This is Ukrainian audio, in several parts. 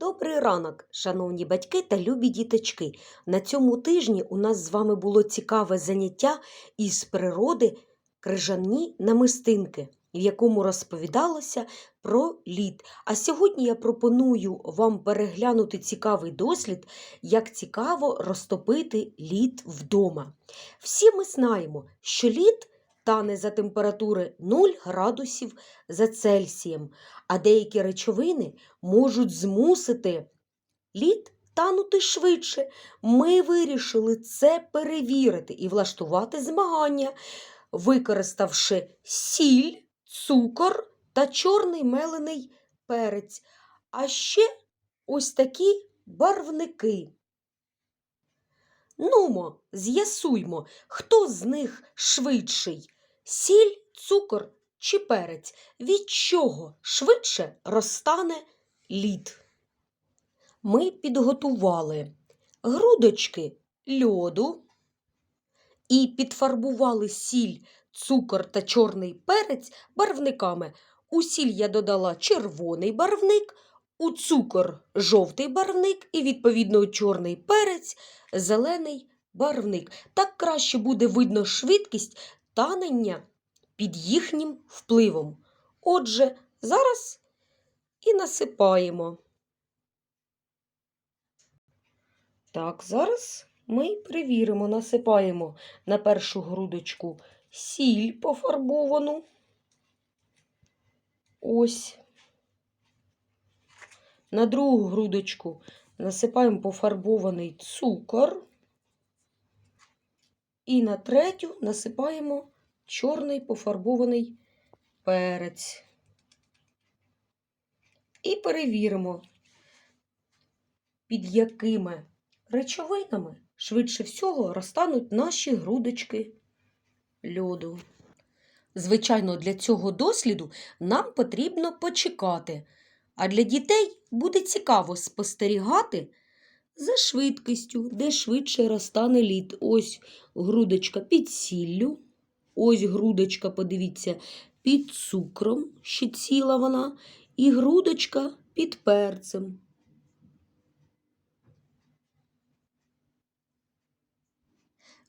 Добрий ранок, шановні батьки та любі діточки. На цьому тижні у нас з вами було цікаве заняття із природи крижані намистинки, в якому розповідалося про лід. А сьогодні я пропоную вам переглянути цікавий дослід, як цікаво розтопити лід вдома. Всі ми знаємо, що лід тане за температури 0 градусів за Цельсієм, а деякі речовини можуть змусити лід танути швидше. Ми вирішили це перевірити і влаштувати змагання, використавши сіль, цукор та чорний мелений перець, а ще ось такі барвники. Нумо, з'ясуймо, хто з них швидший сіль, цукор чи перець, від чого швидше розтане лід. Ми підготували грудочки льоду і підфарбували сіль, цукор та чорний перець барвниками. У сіль я додала червоний барвник, у цукор жовтий барвник і, відповідно, чорний перець зелений барвник. Так краще буде видно швидкість танення під їхнім впливом. Отже, зараз і насипаємо. Так, зараз ми перевіримо, насипаємо на першу грудочку сіль пофарбовану. Ось. На другу грудочку насипаємо пофарбований цукор. І на третю насипаємо чорний пофарбований перець. І перевіримо, під якими речовинами швидше всього розтануть наші грудочки льоду. Звичайно, для цього досліду нам потрібно почекати, а для дітей буде цікаво спостерігати за швидкістю, де швидше розтане лід. Ось грудочка під сіллю. Ось грудочка, подивіться, під цукром, ще ціла вона, і грудочка під перцем.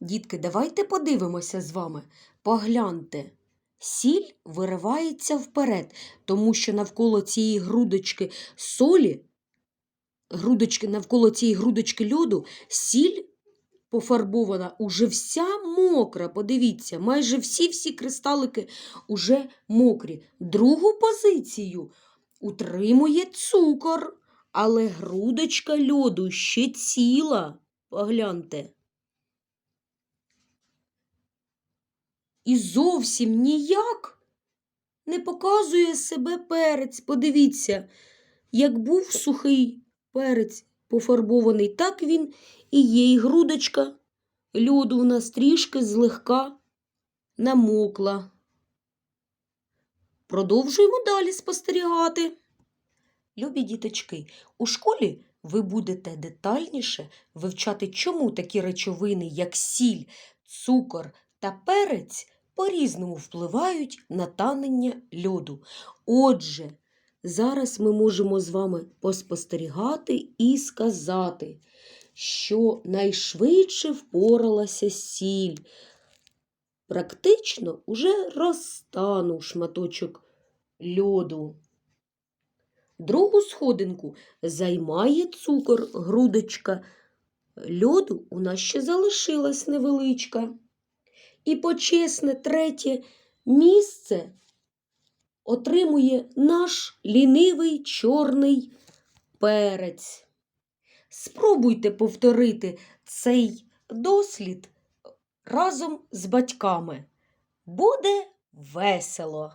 Дітки, давайте подивимося з вами. Погляньте. Сіль виривається вперед, тому що навколо цієї грудочки солі, грудочки, навколо цієї грудочки льоду, сіль пофарбована уже вся мокра. Подивіться, майже всі-всі кристалики уже мокрі. Другу позицію утримує цукор, але грудочка льоду ще ціла. Погляньте. І зовсім ніяк не показує себе перець. Подивіться, як був сухий перець пофарбований, так він і є. І грудочка льоду у нас трішки злегка намокла. Продовжуємо далі спостерігати. Любі діточки, у школі ви будете детальніше вивчати, чому такі речовини, як сіль, цукор та перець, по-різному впливають на танення льоду. Отже, зараз ми можемо з вами поспостерігати і сказати, що найшвидше впоралася сіль. Практично уже розтанув шматочок льоду. Другу сходинку займає цукор, грудочка. Льоду у нас ще залишилась невеличка. І почесне третє місце отримує наш лінивий чорний перець. Спробуйте повторити цей дослід разом з батьками. Буде весело!